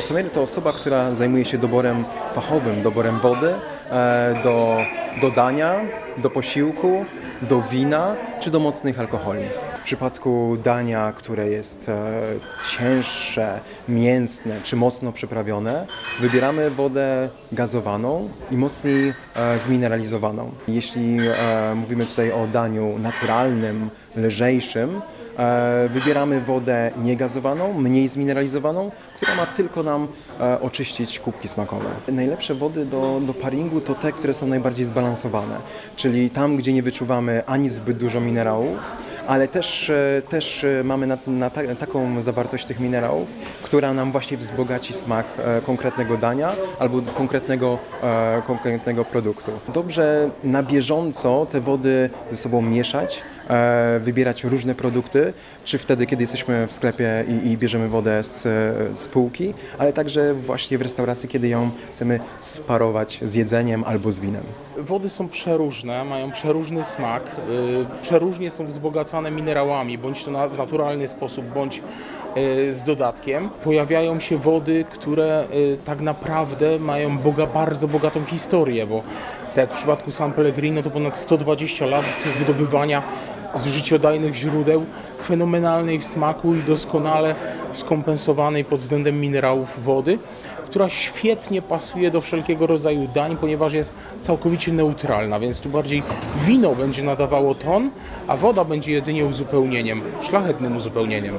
Sommelier to osoba, która zajmuje się doborem fachowym, doborem wody e, do, do dania, do posiłku, do wina czy do mocnych alkoholi. W przypadku dania, które jest e, cięższe, mięsne czy mocno przyprawione, wybieramy wodę gazowaną i mocniej e, zmineralizowaną. Jeśli mówimy tutaj o daniu naturalnym, lżejszym, Wybieramy wodę niegazowaną, mniej zmineralizowaną, która ma tylko nam e, oczyścić kubki smakowe. Najlepsze wody do, do paringu to te, które są najbardziej zbalansowane, czyli tam, gdzie nie wyczuwamy ani zbyt dużo minerałów, ale też, e, też e, mamy na, na ta, taką zawartość tych minerałów, która nam właśnie wzbogaci smak e, konkretnego dania albo konkretnego, e, konkretnego produktu. Dobrze na bieżąco te wody ze sobą mieszać, e, wybierać różne produkty, czy wtedy, kiedy jesteśmy w sklepie i, i bierzemy wodę z, z półki, ale także właśnie w restauracji, kiedy ją chcemy sparować z jedzeniem albo z winem. Wody są przeróżne, mają przeróżny smak, yy, przeróżnie są wzbogacane minerałami, bądź to w naturalny sposób, bądź yy, z dodatkiem. Pojawiają się wody, które yy, tak naprawdę mają boga, bardzo bogatą historię, bo tak jak w przypadku San Pellegrino to ponad 120 lat wydobywania z życiodajnych źródeł, fenomenalnej w smaku i doskonale skompensowanej pod względem minerałów wody, która świetnie pasuje do wszelkiego rodzaju dań, ponieważ jest całkowicie neutralna, więc tu bardziej wino będzie nadawało ton, a woda będzie jedynie uzupełnieniem, szlachetnym uzupełnieniem.